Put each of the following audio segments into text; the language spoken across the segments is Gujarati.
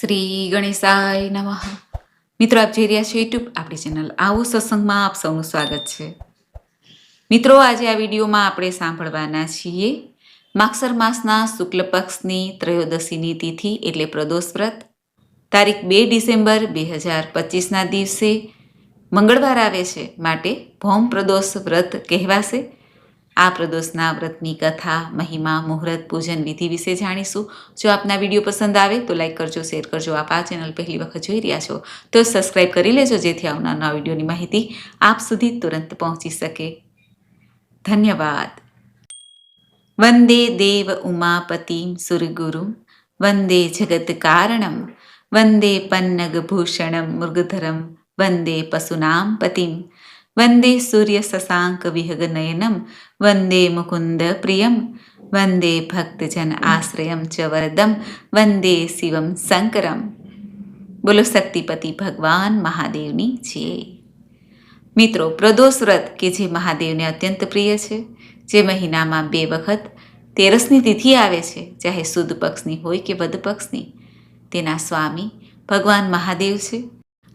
શ્રી ગણેશાય નમઃ. મિત્રો, આપ જોઈ રહ્યા છો યુટ્યુબ આપણી ચેનલ આવું સત્સંગમાં આપ સૌનું સ્વાગત છે. મિત્રો, આજે આ વિડીયોમાં આપણે સાંભળવાના છીએ માગસર માસના શુક્લ પક્ષની ત્રયોદશીની તિથિ એટલે પ્રદોષ વ્રત. તારીખ બે ડિસેમ્બર બે હજાર પચીસના દિવસે મંગળવાર આવે છે માટે ભૌમ પ્રદોષ વ્રત કહેવાશે. આ પ્રદોષના વ્રતની કથા, મહિમા, મુહૂર્ત, પૂજન વિધિ વિશે જાણીશું. જો આપના વીડિયો પસંદ આવે તો લાઈક કરજો, શેર કરજો. આપ આ ચેનલ પહેલી વખત જોઈ રહ્યા છો તો સબસ્ક્રાઈબ કરી લેજો જેથી આવનારના વિડીયોની માહિતી આપ સુધી તુરંત પહોંચી શકે. ધન્યવાદ. વંદે દેવ ઉમાપતિમ સુરગુરુમ વંદે જગત કારણમ. વંદે પન્નગ ભૂષણમ મૃગધરમ. વંદે પશુનામ પતિમ. વંદે સૂર્ય શશાંક વિહગ નયનમ. વંદે મુકુંદ પ્રિયમ વંદે ભક્તજન આશ્રયમ ચ વરદમ વંદે શિવમ શંકરમ બોલો શક્તિપતિ ભગવાન મહાદેવની જય મિત્રો પ્રદોષ વ્રત કે જે મહાદેવને અત્યંત પ્રિય છે જે મહિનામાં બે વખત તેરસની તિથિ આવે છે ચાહે સુદ પક્ષની હોય કે વદ પક્ષની તેના સ્વામી ભગવાન મહાદેવ છે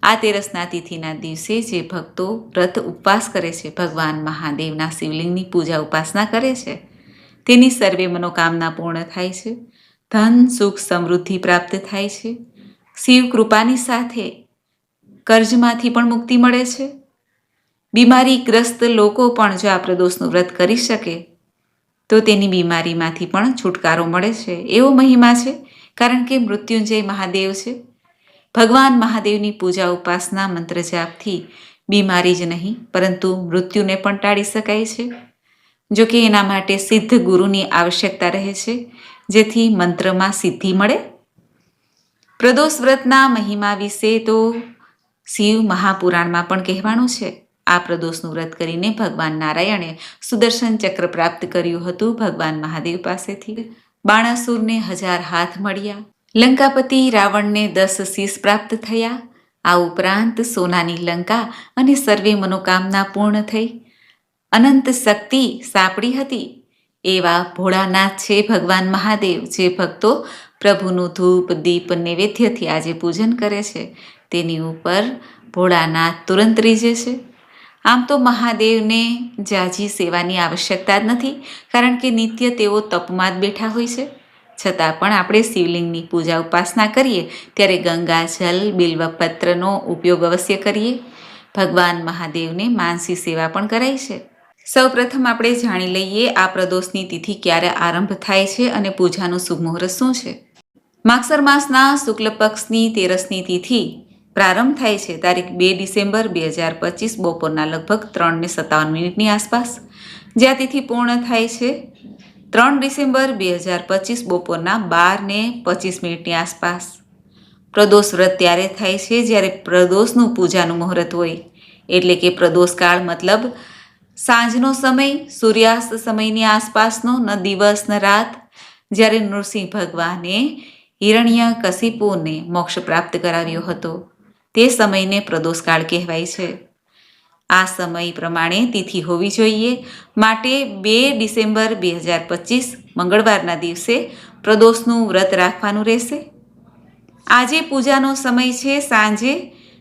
આ તેરસના તિથિના દિવસે જે ભક્તો વ્રત ઉપવાસ કરે છે, ભગવાન મહાદેવના શિવલિંગની પૂજા ઉપાસના કરે છે, તેની સર્વે મનોકામના પૂર્ણ થાય છે, ધન, સુખ, સમૃદ્ધિ પ્રાપ્ત થાય છે, શિવ કૃપાની સાથે કર્જમાંથી પણ મુક્તિ મળે છે. બીમારીગ્રસ્ત લોકો પણ જો આ પ્રદોષનું વ્રત કરી શકે, તો તેની બીમારીમાંથી પણ છુટકારો મળે છે. એવો મહિમા છે, કારણ કે મૃત્યુંજય મહાદેવ છે. ભગવાન મહાદેવની પૂજા ઉપાસના મંત્ર જાપથી બીમારી જ નહીં, પરંતુ મૃત્યુને પણ ટાળી શકાય છે. જો કે એના માટે સિદ્ધ ગુરુની આવશ્યકતા રહે છે, જેથી મંત્રમાં સિદ્ધિ મળે. પ્રદોષ વ્રતના મહિમા વિશે તો શિવ મહાપુરાણમાં પણ કહેવાનું છે. આ પ્રદોષનું વ્રત કરીને ભગવાન નારાયણે સુદર્શન ચક્ર પ્રાપ્ત કર્યું હતું ભગવાન મહાદેવ પાસેથી. બાણાસુરને હજાર હાથ મળ્યા. લંકાપતિ રાવણને દસ શીશ પ્રાપ્ત થયા. આ ઉપરાંત સોનાની લંકા અને સર્વે મનોકામના પૂર્ણ થઈ. અનંત શક્તિ સાંપડી હતી. એવા ભોળાનાથ છે ભગવાન મહાદેવ, જે ભક્તો પ્રભુનું ધૂપ, દીપ, નૈવેદ્યથી આજે પૂજન કરે છે. તેની ઉપર ભોળાનાથ તુરંત રીજે છે. આમ તો મહાદેવને જાજી સેવાની આવશ્યકતા જ નથી, કારણ કે નિત્ય તેઓ તપમાં જ બેઠા હોય છે. છતાં પણ આપણે શિવલિંગની પૂજા ઉપાસના કરીએ, ત્યારે ગંગા જલ બિલ્વપત્રનો ઉપયોગ અવશ્ય કરીએ. ભગવાન મહાદેવને માનસી સેવા પણ કરાય છે. સૌ પ્રથમ આપણે જાણી લઈએ આ પ્રદોષની તિથિ ક્યારે આરંભ થાય છે અને પૂજાનું શુભ મુહૂર્ત શું છે. માગસર માસના શુક્લ પક્ષની તેરસની તિથિ પ્રારંભ થાય છે, તારીખ બે ડિસેમ્બર બે હજાર પચીસ, બપોરના લગભગ ત્રણ ને સત્તાવન મિનિટની આસપાસ. જ્યાં તિથિ પૂર્ણ થાય છે ત્રણ ડિસેમ્બર બે હજાર પચીસ બપોરના બારને પચીસ મિનિટની આસપાસ. પ્રદોષ વ્રત ત્યારે થાય છે જ્યારે પ્રદોષનું પૂજાનું મુહૂર્ત હોય. એટલે કે પ્રદોષકાળ મતલબ સાંજનો સમય, સૂર્યાસ્ત સમયની આસપાસનો, ન દિવસ, ન રાત. જ્યારે નૃસિંહ ભગવાને હિરણ્ય કશિપુને મોક્ષ પ્રાપ્ત કરાવ્યો હતો. તે સમયને પ્રદોષકાળ કહેવાય છે. આ સમય પ્રમાણે તિથિ હોવી જોઈએ. માટે બે ડિસેમ્બર બે હજાર પચીસ, મંગળવારના દિવસે પ્રદોષનું વ્રત રાખવાનું રહેશે. આજે પૂજાનો સમય છે સાંજે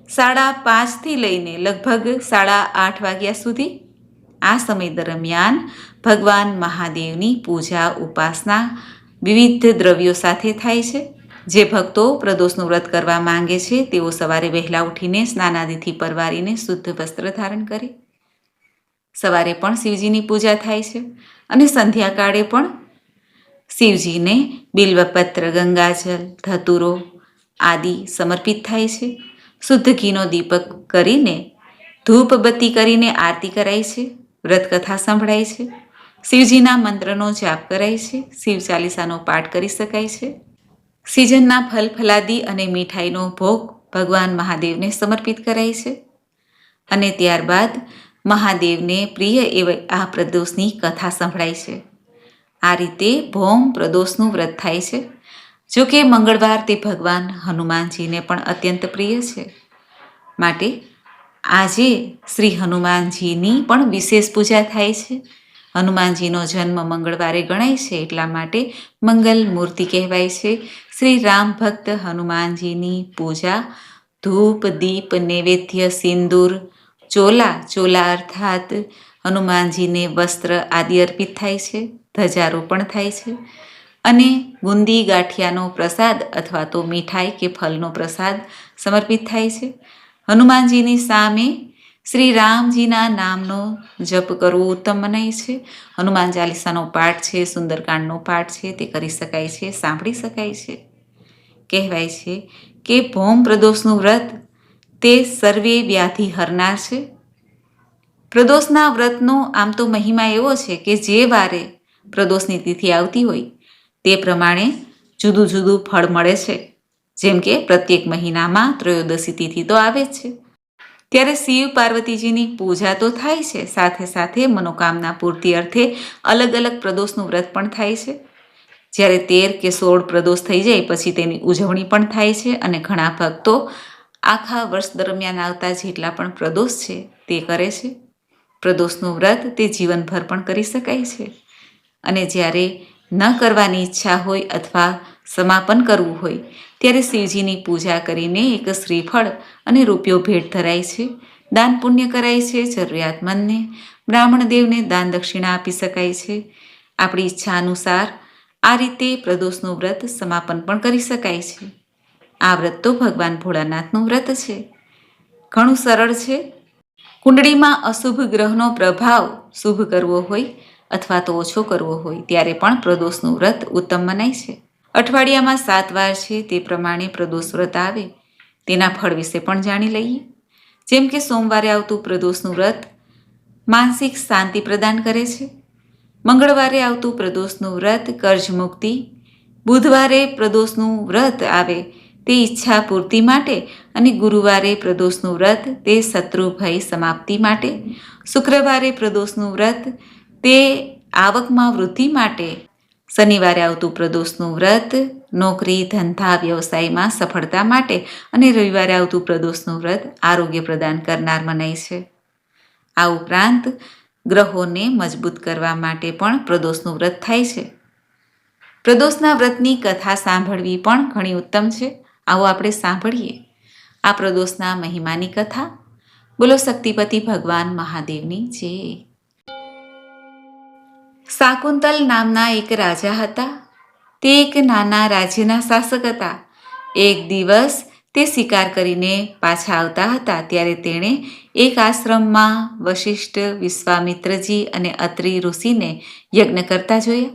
સાડા પાંચથી લઈને લગભગ સાડા આઠ વાગ્યા સુધી. આ સમય દરમિયાન ભગવાન મહાદેવની પૂજા ઉપાસના વિવિધ દ્રવ્યો સાથે થાય છે. જે ભક્તો પ્રદોષનું વ્રત કરવા માંગે છે, તેઓ સવારે વહેલા ઉઠીને સ્નાનાદિથી પરવારીને શુદ્ધ વસ્ત્ર ધારણ કરે. સવારે પણ શિવજીની પૂજા થાય છે અને સંધ્યાકાળે પણ શિવજીને બિલ્વપત્ર ગંગાજલ ધતુરો આદિ સમર્પિત થાય છે. શુદ્ધ ઘીનો દીપક કરીને ધૂપ બત્તી કરીને આરતી કરાય છે, વ્રતકથા સંભળાય છે. શિવજીના મંત્રનો જાપ કરાય છે, શિવ ચાલીસાનો પાઠ કરી શકાય છે. સિઝનના ફલ ફલાદી અને મીઠાઈનો ભોગ ભગવાન મહાદેવને સમર્પિત કરાય છે. અને ત્યારબાદ મહાદેવને પ્રિય એવા આ પ્રદોષની કથા સંભળાય છે. આ રીતે ભોમ પ્રદોષનું વ્રત થાય છે. જો કે મંગળવાર તે ભગવાન હનુમાનજીને પણ અત્યંત પ્રિય છે. માટે આજે શ્રી હનુમાનજીની પણ વિશેષ પૂજા થાય છે. હનુમાનજીનો જન્મ મંગળવારે ગણાય છે, એટલા માટે મંગલ મૂર્તિ કહેવાય છે. શ્રી રામ ભક્ત હનુમાનજીની પૂજા, ધૂપ, દીપ, નૈવેદ્ય, સિંદૂર, ચોલા ચોલા અર્થાત હનુમાનજીને વસ્ત્ર આદિ અર્પિત થાય છે ધજારોપણ થાય છે અને બુંદી ગાંઠિયાનો પ્રસાદ અથવા તો મીઠાઈ કે ફલનો પ્રસાદ સમર્પિત થાય છે. હનુમાનજીની સામે શ્રી રામજીના નામનો જપ કરવો ઉત્તમ મનાય છે. હનુમાન ચાલીસાનો પાઠ છે, સુંદરકાંડનો પાઠ છે, તે કરી શકાય છે, સાંભળી શકાય છે. કહેવાય છે કે ભૌમ પ્રદોષનું વ્રત તે સર્વે વ્યાધિ હરનાર છે. પ્રદોષના વ્રતનો આમ તો મહિમા એવો છે કે જે વારે પ્રદોષની તિથિ આવતી હોય તે પ્રમાણે જુદું જુદું ફળ મળે છે. જેમ કે પ્રત્યેક મહિનામાં ત્રયોદશી તિથિ તો આવે જ છે. ત્યારે શિવ પાર્વતીજીની પૂજા તો થાય છે. સાથે સાથે મનોકામના પૂર્તિ અર્થે અલગ અલગ પ્રદોષનું વ્રત પણ થાય છે. જ્યારે તેર કે સોળ પ્રદોષ થઈ જાય પછી તેની ઉજવણી પણ થાય છે અને ઘણા ભક્તો આખા વર્ષ દરમિયાન આવતા જેટલા પણ પ્રદોષ છે તે કરે છે. પ્રદોષનું વ્રત તે જીવનભર પણ કરી શકાય છે. અને જ્યારે ન કરવાની ઈચ્છા હોય અથવા સમાપન કરવું હોય, ત્યારે શિવજીની પૂજા કરીને એક શ્રીફળ અને રૂપિયો ભેટ ધરાય છે. દાન પુણ્ય કરાય છે જરૂરિયાતમંદને બ્રાહ્મણ દેવને દાન દક્ષિણા આપી શકાય છે. આપણી ઈચ્છા અનુસાર આ રીતે પ્રદોષનું વ્રત સમાપન પણ કરી શકાય છે. આ વ્રત તો ભગવાન ભોળાનાથનું વ્રત છે. ઘણું સરળ છે. કુંડળીમાં અશુભ ગ્રહનો પ્રભાવ શુભ કરવો હોય અથવા તો ઓછો કરવો હોય, ત્યારે પણ પ્રદોષનું વ્રત ઉત્તમ મનાય છે. અઠવાડિયામાં સાત વાર છે તે પ્રમાણે પ્રદોષ વ્રત આવે. તેના ફળ વિશે પણ જાણી લઈએ. જેમ કે સોમવારે આવતું પ્રદોષનું વ્રત માનસિક શાંતિ પ્રદાન કરે છે. મંગળવારે આવતું પ્રદોષનું વ્રત કર્જ મુક્તિ. બુધવારે પ્રદોષનું વ્રત આવે તે ઈચ્છા પૂર્તિ માટે અને ગુરુવારે પ્રદોષનું વ્રત તે શત્રુ ભય સમાપ્તિ માટે. શુક્રવારે પ્રદોષનું વ્રત તે આવકમાં વૃદ્ધિ માટે શનિવારે આવતું પ્રદોષનું વ્રત, નોકરી, ધંધા, વ્યવસાયમાં સફળતા માટે અને રવિવારે આવતું પ્રદોષનું વ્રત આરોગ્ય પ્રદાન કરનાર મનાય છે. આ ઉપરાંત ગ્રહોને મજબૂત કરવા માટે પણ પ્રદોષનું વ્રત થાય છે. પ્રદોષના વ્રતની કથા સાંભળવી પણ ઘણી ઉત્તમ છે. આવો આપણે સાંભળીએ. આ પ્રદોષના મહિમાની કથા. બોલો શક્તિપતિ ભગવાન મહાદેવની જય. શાકુંતલ નામના એક રાજા હતા. તે એક નાના રાજ્યના શાસક હતા. એક દિવસ તે શિકાર કરીને પાછા આવતા હતા, ત્યારે તેણે એક આશ્રમમાં વશિષ્ઠ વિશ્વામિત્રજી અને અત્રિ ઋષિને યજ્ઞ કરતા જોયા.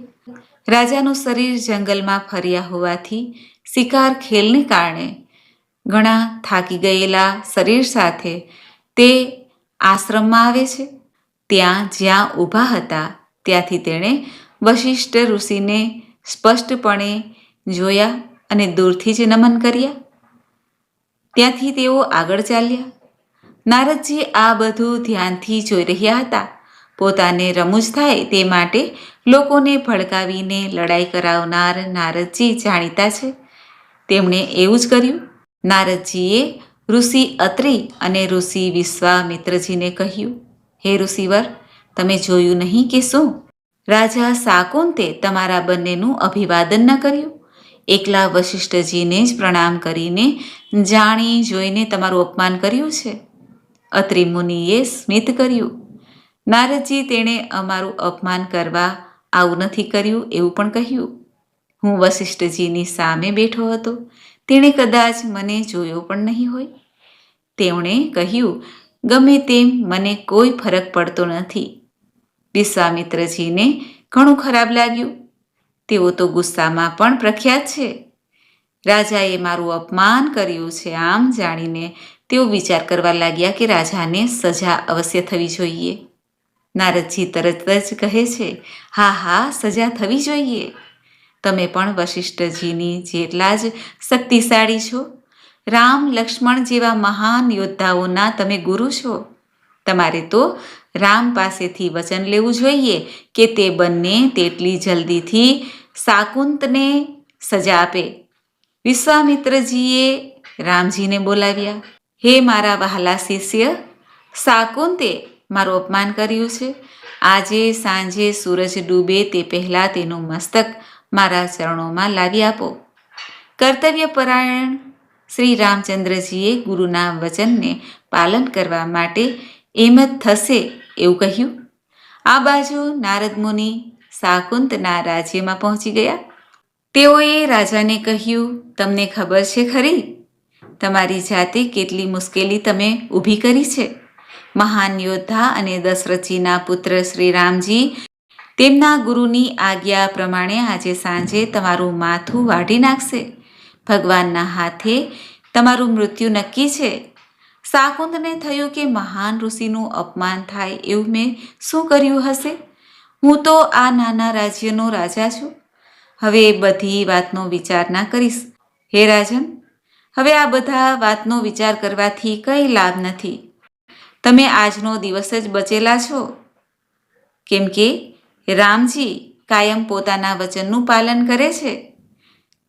રાજાનું શરીર જંગલમાં ફર્યા હોવાથી શિકાર ખેલને કારણે ઘણા થાકી ગયેલા શરીર સાથે તે આશ્રમમાં આવે છે. ત્યાં જ્યાં ઊભા હતા ત્યાંથી તેણે વશિષ્ઠ ઋષિને સ્પષ્ટપણે જોયા અને દૂરથી જ નમન કર્યા. ત્યાંથી તેઓ આગળ ચાલ્યા. નારદજી આ બધું ધ્યાનથી જોઈ રહ્યા હતા. પોતાને રમૂજ થાય તે માટે લોકોને ભડકાવીને લડાઈ કરાવનાર નારદજી જાણીતા છે. તેમણે એવું જ કર્યું. નારદજીએ ઋષિ અત્રિ અને ઋષિ વિશ્વામિત્રજીને કહ્યું, હે ઋષિવર તમે જોયું નહીં કે શું? રાજા સાકોંતે તમારા બંનેનું અભિવાદન ન કર્યું. એકલા વશિષ્ઠજીને જ પ્રણામ કરીને જાણી જોઈને તમારું અપમાન કર્યું છે. અત્રિ મુનિએ સ્મિત કર્યું. નારદજી તેણે અમારું અપમાન કરવા આવું નથી કર્યું એવું પણ કહ્યું. હું વશિષ્ઠજીની સામે બેઠો હતો. તેણે કદાચ મને જોયો પણ નહીં હોય. તેમણે કહ્યું, ગમે તેમ મને કોઈ ફરક પડતો નથી. વિશ્વામિત્રજીને ઘણું ખરાબ લાગ્યું. તેઓ તો ગુસ્સામાં પણ પ્રખ્યાત છે. રાજાએ મારું અપમાન કર્યું છે આમ જાણીને તેઓ વિચાર કરવા લાગ્યા કે રાજાને સજા અવશ્ય થવી જોઈએ. નારદજી તરત જ કહે છે, હા હા, સજા થવી જોઈએ. તમે પણ વશિષ્ઠજીની જેટલા જ શક્તિશાળી છો. રામ, લક્ષ્મણ જેવા મહાન યોદ્ધાઓના તમે ગુરુ છો. તમારે તો રામ પાસેથી વચન લેવું જોઈએ કે તે બંને તેટલી જલ્દીથી શાકુંતને સજા આપે. વિશ્વામિત્રજીએ રામજીને બોલાવ્યા, હે મારા વહાલા શિષ્ય, શાકુંતે મારું અપમાન કર્યું છે. આજે સાંજે સૂરજ ડૂબે તે પહેલાં તેનું મસ્તક મારા ચરણોમાં લાવી આપો. કર્તવ્યપરાયણ શ્રી રામચંદ્રજીએ ગુરુના વચનને પાલન કરવા માટે એમ જ થશે એવું કહ્યું. આ બાજુ નારદ મુનિ શાકુંતના રાજ્યમાં પહોંચી ગયા. તેઓએ રાજાને કહ્યું, તમને ખબર છે ખરી? તમારી જાતે કેટલી મુશ્કેલી તમે ઊભી કરી છે. મહાન યોદ્ધા અને દશરથજીના પુત્ર શ્રી રામજી તેમના ગુરુની આજ્ઞા પ્રમાણે આજે સાંજે તમારું માથું વાઢી નાખશે. ભગવાનના હાથે તમારું મૃત્યુ નક્કી છે. સાકુંદને થયું કે મહાન ઋષિનું અપમાન થાય એવું મેં શું કર્યું હશે? હું તો આ નાના રાજ્યનો રાજા છું. હવે બધી વાતનો વિચાર ના કરીશ. હે રાજન, હવે આ બધા વાતનો વિચાર કરવાથી કંઈ લાભ નથી. તમે આજનો દિવસ જ બચેલા છો. કેમ કે રામજી કાયમ પોતાના વચનનું પાલન કરે છે.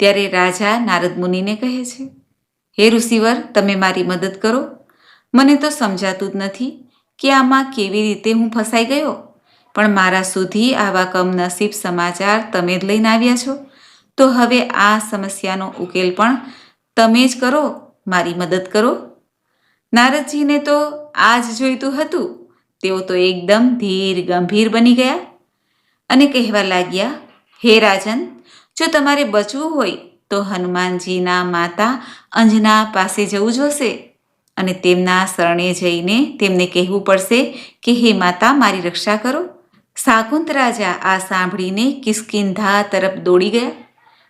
ત્યારે રાજા નારદ મુનિને કહે છે, હે ઋષિવર, તમે મારી મદદ કરો. મને તો સમજાતું જ નથી કે આમાં કેવી રીતે હું ફસાઈ ગયો. પણ મારા સુધી આવા કમનસીબ સમાચાર તમે જ લઈને આવ્યા છો. તો હવે આ સમસ્યાનો ઉકેલ પણ તમે જ કરો, મારી મદદ કરો. નારદજીને તો આ જ જોઈતું હતું. તેઓ તો એકદમ ધીર, ગંભીર બની ગયા. અને કહેવા લાગ્યા, હે રાજન, જો તમારે બચવું હોય, તો હનુમાનજીના માતા અંજના પાસે જવું જોશે અને તેમના શરણે જઈને તેમને કહેવું પડશે કે, હે માતા, મારી રક્ષા કરો. સાકુંત રાજા આ સાંભળીને કિસ્કિંધા તરફ દોડી ગયા.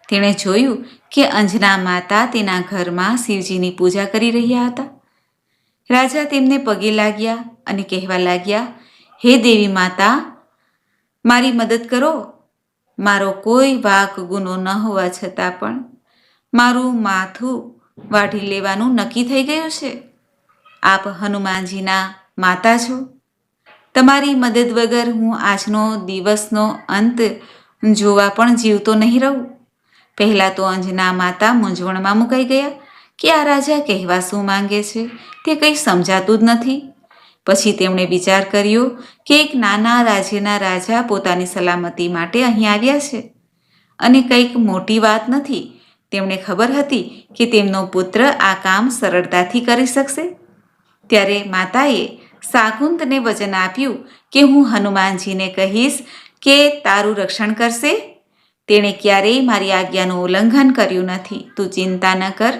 તેણે જોયું કે, અંજના માતા તેના ઘરમાં શિવજીની પૂજા કરી રહ્યા હતા. રાજા તેમને પગે લાગ્યા અને કહેવા લાગ્યા, હે દેવી માતા, મારી મદદ કરો. મારો કોઈ વાક ગુનો ન હોવા છતાં પણ મારું માથું વાઢી લેવાનું નક્કી થઈ ગયું છે. આપ હનુમાનજીના માતા છો? તમારી મદદ વગર હું આજનો દિવસનો અંત જોવા પણ જીવતો નહીં રહું. પહેલાં તો અંજના માતા મૂંઝવણમાં મુકાઈ ગયા કે આ રાજા કહેવા શું માંગે છે તે કંઈ સમજાતું જ નથી. પછી તેમણે વિચાર કર્યો કે એક નાના રાજ્યના રાજા પોતાની સલામતી માટે અહીં આવ્યા છે. અને કંઈક મોટી વાત નથી. તેમણે ખબર હતી કે તેમનો પુત્ર આ કામ સરળતાથી કરી શકશે. ત્યારે માતાએ સાકુંતને વચન આપ્યું કે હું હનુમાનજીને કહીશ કે તારું રક્ષણ કરશે. તેણે ક્યારેય મારી આજ્ઞાનું ઉલ્લંઘન કર્યું નથી. તું ચિંતા ન કર.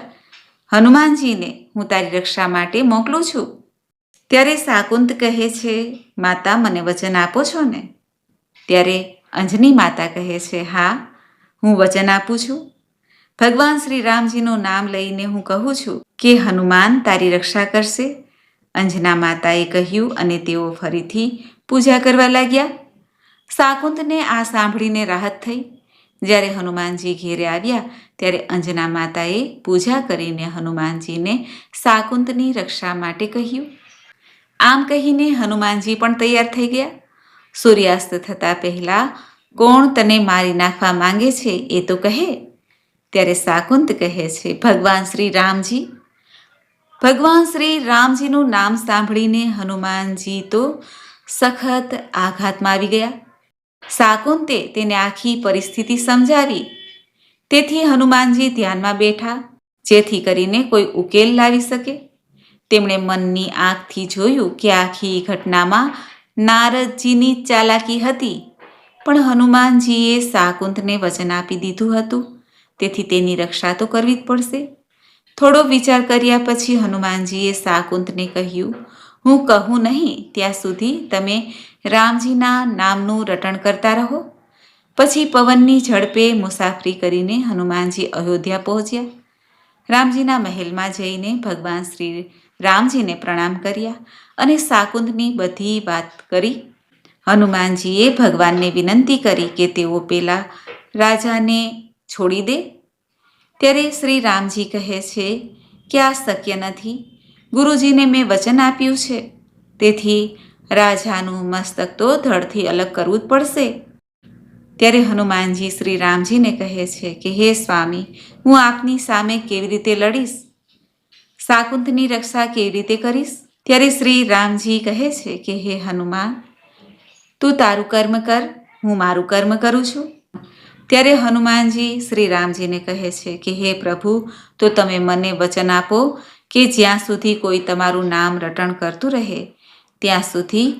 હનુમાનજીને હું તારી રક્ષા માટે મોકલું છું. ત્યારે સાકુંત કહે છે, માતા, મને વચન આપો છો ને? ત્યારે અંજની માતા કહે છે, હા, હું વચન આપું છું. ભગવાન શ્રી રામજીનું નામ લઈને હું કહું છું કે હનુમાન તારી રક્ષા કરશે. અંજના માતાએ કહ્યું અને તેઓ ફરીથી પૂજા કરવા લાગ્યા. સાકુંતને આ સાંભળીને રાહત થઈ. જ્યારે હનુમાનજી ઘેરે આવ્યા, ત્યારે અંજના માતાએ પૂજા કરીને હનુમાનજીને સાકુંતની રક્ષા માટે કહ્યું. આમ કહીને હનુમાનજી પણ તૈયાર થઈ ગયા. સૂર્યાસ્ત થતાં પહેલાં, કોણ તને મારી નાખવા માંગે છે એ તો કહે. ત્યારે સાકુંત કહે છે, ભગવાન શ્રી રામજી ભગવાન શ્રી રામજીનું નામ સાંભળીને હનુમાનજી તો સખત આઘાતમાં આવી ગયા. સાકુંતે તેને આખી પરિસ્થિતિ સમજાવી. તેથી હનુમાનજી ધ્યાનમાં બેઠા, જેથી કરીને કોઈ ઉકેલ લાવી શકે. તેમણે મનની આંખથી જોયું કે આખી ઘટનામાં નારદજીની ચાલાકી હતી, પણ હનુમાનજીએ સાકુંતને વચન આપી દીધું હતું. તેથી તેની રક્ષા તો કરવી જ પડશે. થોડો વિચાર કર્યા પછી હનુમાનજીએ સાકુંતને કહ્યું, હું કહું નહીં, ત્યાં સુધી તમે રામજીના નામનું રટણ કરતા રહો. પછી પવનની ઝડપે મુસાફરી કરીને હનુમાનજી અયોધ્યા પહોંચ્યા. રામજીના મહેલમાં જઈને ભગવાન શ્રી રામજીને પ્રણામ કર્યા અને સાકુંદની બધી વાત કરી. હનુમાનજીએ ભગવાનને વિનંતી કરી કે તેઓ પેલા રાજાને છોડી દે ત્યારે શ્રી રામજી કહે છે કે આ શક્ય નથી. ગુરુજીને મેં વચન આપ્યું છે. તેથી રાજાનું મસ્તક તો ધડથી અલગ કરવું જ પડશે. ત્યારે હનુમાનજી શ્રી રામજીને કહે છે કે, હે સ્વામી, હું આપની સામે કેવી રીતે લડીશ? શાકુંતની રક્ષા કેવી રીતે કરીશ? ત્યારે શ્રી રામજી કહે છે કે, હે હનુમાન, તું તારું કર્મ કર, હું મારું કર્મ કરું છું. ત્યારે હનુમાનજી શ્રી રામજીને કહે છે કે, હે પ્રભુ, તો તમે મને વચન આપો કે જ્યાં સુધી કોઈ તમારું નામ રટણ કરતું રહે, ત્યાં સુધી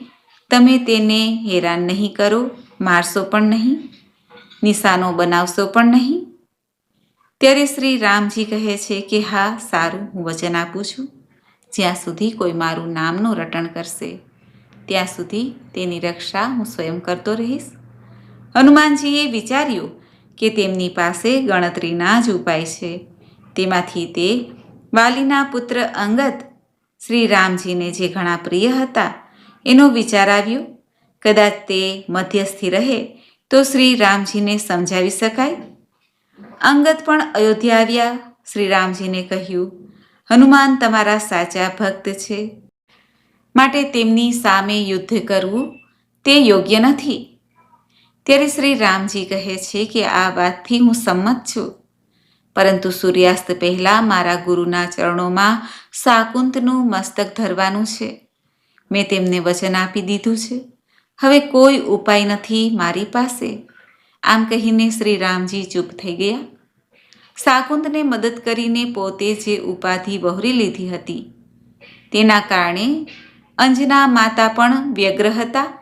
તમે તેને હેરાન નહીં કરો, મારશો પણ નહીં, નિશાનો બનાવશો પણ નહીં. ત્યારે શ્રી રામજી કહે છે કે, હા, સારું, હું વચન આપું છું. જ્યાં સુધી કોઈ મારું નામનું રટણ કરશે, ત્યાં સુધી તેની રક્ષા હું સ્વયં કરતો રહીશ. હનુમાનજીએ વિચાર્યું કે તેમની પાસે ગણતરીના જ ઉપાય છે. તેમાંથી તે વાલીના પુત્ર અંગત શ્રી રામજીને જે ઘણા પ્રિય હતા, એનો વિચાર આવ્યો. કદાચ તે મધ્યસ્થી રહે તો શ્રી રામજીને સમજાવી શકાય? અંગત પણ અયોધ્યા આવ્યા. શ્રી રામજીને કહ્યું, હનુમાન તમારા સાચા ભક્ત છે. માટે તેમની સામે યુદ્ધ કરવું તે યોગ્ય નથી. ત્યારે શ્રી રામજી કહે છે કે આ વાતથી હું સંમત છું. પરંતુ સૂર્યાસ્ત પહેલાં મારા ગુરુના ચરણોમાં શાકુંતનું મસ્તક ધરવાનું છે. મેં તેમને વચન આપી દીધું છે. હવે કોઈ ઉપાય નથી મારી પાસે. આમ કહીને શ્રી રામજી ચૂપ થઈ ગયા. શાકુંતને મદદ કરીને પોતે જે ઉપાધિ વહોરી લીધી હતી, તેના કારણે અંજના માતા પણ વ્યગ્ર હતા.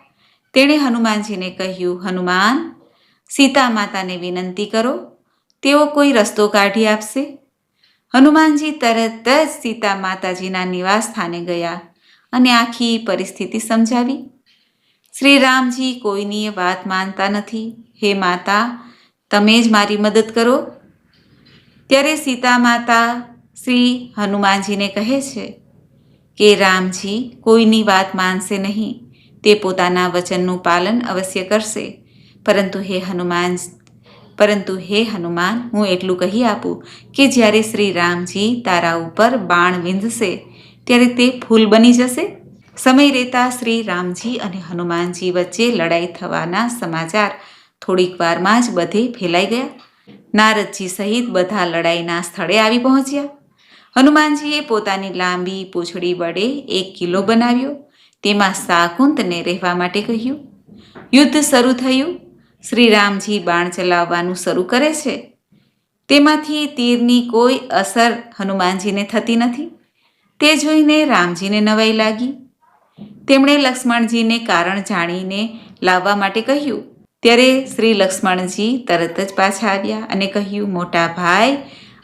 તેણે હનુમાનજીને કહ્યું, હનુમાન, સીતા માતાને વિનંતી કરો, તેઓ કોઈ રસ્તો કાઢી આપશે? હનુમાનજી તરત જ સીતા માતાજીના નિવાસ સ્થાને ગયા અને આખી પરિસ્થિતિ સમજાવી. શ્રી રામજી, કોઈની વાત માનતા નથી. હે માતા, તમે જ મારી મદદ કરો. ત્યારે સીતા માતા શ્રી હનુમાનજીને કહે છે કે, રામજી, કોઈની વાત માનશે નહીં. તે પોતાના વચનનું પાલન અવશ્ય કરશે. પરંતુ હે હનુમાન, પરંતુ હે હનુમાન, હું એટલું કહી આપું કે જ્યારે શ્રી રામજી તારા ઉપર બાણ વિંધશે, ત્યારે તે ફૂલ બની જશે? સમય રહેતા શ્રી રામજી અને હનુમાનજી વચ્ચે લડાઈ થવાના સમાચાર થોડીક વારમાં જ બધે ફેલાઈ ગયા. નારદજી સહિત બધા લડાઈના સ્થળે આવી પહોંચ્યા. હનુમાનજીએ પોતાની લાંબી પૂંછડી વડે એક કિલ્લો બનાવ્યો. તેમાં સાકુંતને રહેવા માટે કહ્યું. યુદ્ધ શરૂ થયું. શ્રી રામજી બાણ ચલાવવાનું શરૂ કરે છે. તેમાંથી તીરની કોઈ અસર હનુમાનજીને થતી નથી. તે જોઈને રામજીને નવાઈ લાગી. તેમણે લક્ષ્મણજીને કારણ જાણીને લાવવા માટે કહ્યું. ત્યારે શ્રી લક્ષ્મણજી તરત જ પાછા આવ્યા અને કહ્યું, મોટા ભાઈ,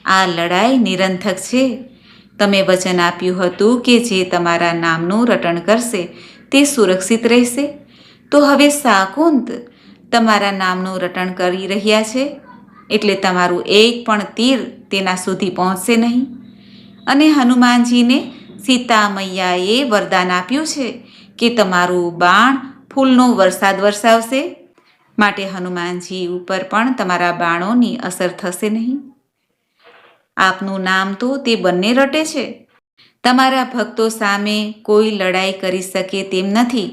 આ લડાઈ નિરંથક છે. તમે વચન આપ્યું હતું કે જે તમારા નામનું રટણ કરશે, તે સુરક્ષિત રહેશે? તો હવે સાકુંત તમારા નામનું રટણ કરી રહ્યા છે, એટલે તમારું એક પણ તીર તેના સુધી પહોંચશે નહીં. અને હનુમાનજીને સીતા મૈયાએ વરદાન આપ્યું છે કે તમારું બાણ ફૂલનો વરસાદ વરસાવશે. માટે હનુમાનજી ઉપર પણ તમારા બાણોની અસર થશે નહીં. આપનું નામ તો તે બંને રટે છે. તમારા ભક્તો સામે કોઈ લડાઈ કરી શકે તેમ નથી.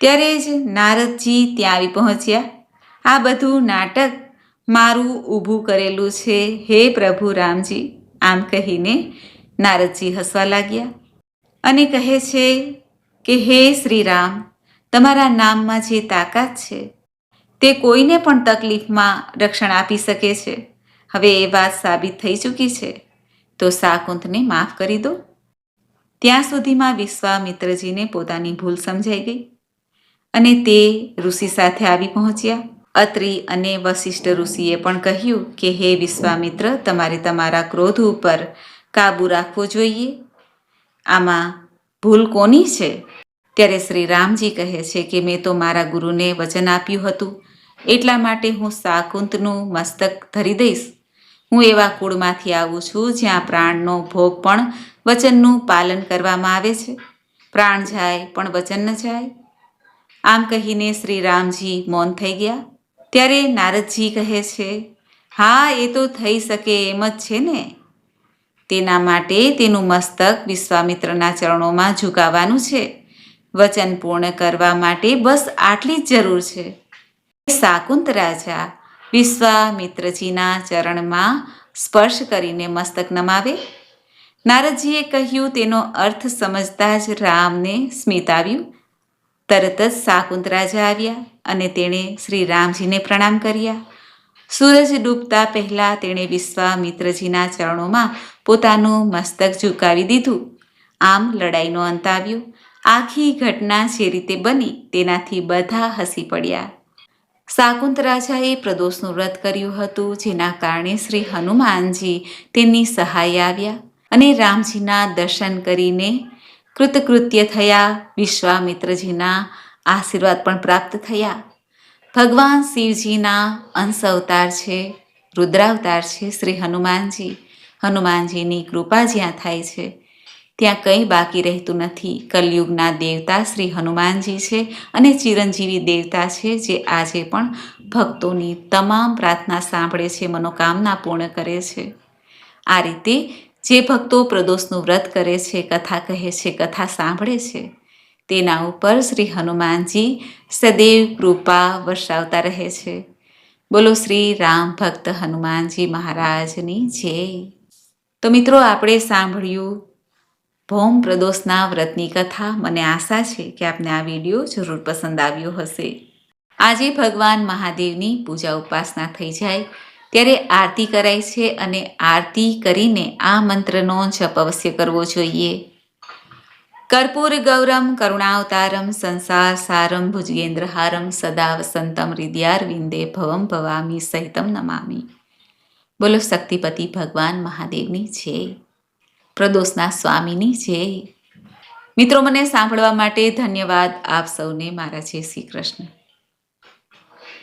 ત્યારે જ નારદજી ત્યાં આવી પહોંચ્યા. આ બધું નાટક મારું ઊભું કરેલું છે. હે પ્રભુ રામજી, આમ કહીને નારદજી હસવા લાગ્યા અને કહે છે કે, હે શ્રી રામ તમારા નામમાં જે તાકાત છે, તે કોઈને પણ તકલીફમાં રક્ષણ આપી શકે છે. હવે એ વાત સાબિત થઈ ચૂકી છે. તો શાકુંતને માફ કરી દો. ત્યાં સુધીમાં વિશ્વામિત્રજીને પોતાની ભૂલ સમજાઈ ગઈ. અને તે ઋષિ સાથે આવી પહોંચ્યા. અત્રિ અને વશિષ્ઠ ઋષિએ પણ કહ્યું કે, હે વિશ્વામિત્ર, તમારે તમારા ક્રોધ ઉપર કાબુ રાખવો જોઈએ. આમાં ભૂલ કોની છે? ત્યારે શ્રી રામજી કહે છે કે, મેં તો મારા ગુરુને વચન આપ્યું હતું. એટલા માટે હું શાકુંતનું મસ્તક ધરી દઈશ. હું એવા કુળમાંથી આવું છું જ્યાં પ્રાણનો ભોગ પણ વચનનું પાલન કરવામાં આવે છે. પ્રાણ જાય પણ વચન ન જાય. આમ કહીને શ્રી રામજી મૌન થઈ ગયા. ત્યારે નારદજી કહે છે, હા, એ તો થઈ શકે એમ જ છે ને. તેના માટે તેનું મસ્તક વિશ્વામિત્રના ચરણોમાં ઝુકાવવાનું છે. વચન પૂર્ણ કરવા માટે બસ આટલી જ જરૂર છે. શાકુંત રાજા વિશ્વામિત્રજીના ચરણમાં સ્પર્શ કરીને મસ્તક નમાવે. નારદજીએ કહ્યું, તેનો અર્થ સમજતા જ રામને સ્મિત આવ્યું તરત જ શાકુંત રાજા આવ્યા અને તેણે શ્રી રામજીને પ્રણામ કર્યા. સૂરજ ડૂબતા પહેલાં તેણે વિશ્વામિત્રજીના ચરણોમાં પોતાનું મસ્તક ઝુકાવી દીધું. આમ લડાઈનો અંત આવ્યો. આખી ઘટના જે રીતે બની તેનાથી બધા હસી પડ્યા. શાકુંત રાજાએ પ્રદોષનું વ્રત કર્યું હતું, જેના કારણે શ્રી હનુમાનજી તેમની સહાય આવ્યા અને રામજીના દર્શન કરીને કૃતકૃત્ય થયા, વિશ્વામિત્રજીના આશીર્વાદ પણ પ્રાપ્ત થયા. ભગવાન શિવજીના અંશ અવતાર છે, રુદ્રાવતાર છે શ્રી હનુમાનજી. હનુમાનજીની કૃપા જ્યાં થાય છે ત્યાં કંઈ બાકી રહેતું નથી. કલયુગના દેવતા શ્રી હનુમાનજી છે અને ચિરંજીવી દેવતા છે જે આજે પણ ભક્તોની તમામ પ્રાર્થના સાંભળે છે, મનોકામના પૂર્ણ કરે છે. આ રીતે જે ભક્તો પ્રદોષનું વ્રત કરે છે, કથા કહે છે, કથા સાંભળે છે, તેના ઉપર શ્રી હનુમાનજી સદૈવ કૃપા વર્ષાવતા રહે છે. બોલો શ્રી રામ ભક્ત હનુમાનજી મહારાજની જય. તો મિત્રો, આપણે સાંભળ્યું ભૌમ પ્રદોષના વ્રતની કથા મને આશા છે કે આપને આ વીડિયો જરૂર પસંદ આવ્યો હશે. આજે ભગવાન મહાદેવની પૂજા ઉપાસના થઈ જાય, ત્યારે આરતી કરાય છે અને આરતી કરીને આ મંત્રનો જપ અવશ્ય કરવો જોઈએ. કર્પૂર ગૌરમ, કરુણાવતારમ, સંસાર સારમ, ભુજગેન્દ્રહારમ, સદા વસંતમ વિંદે ભવમ ભવામી, સહિતમ નમામી. બોલો શક્તિપતિ ભગવાન મહાદેવની જય. પ્રદોષના સ્વામીની જય. મિત્રો મને સાંભળવા માટે ધન્યવાદ આપ સૌને. મારા જય શ્રી કૃષ્ણ.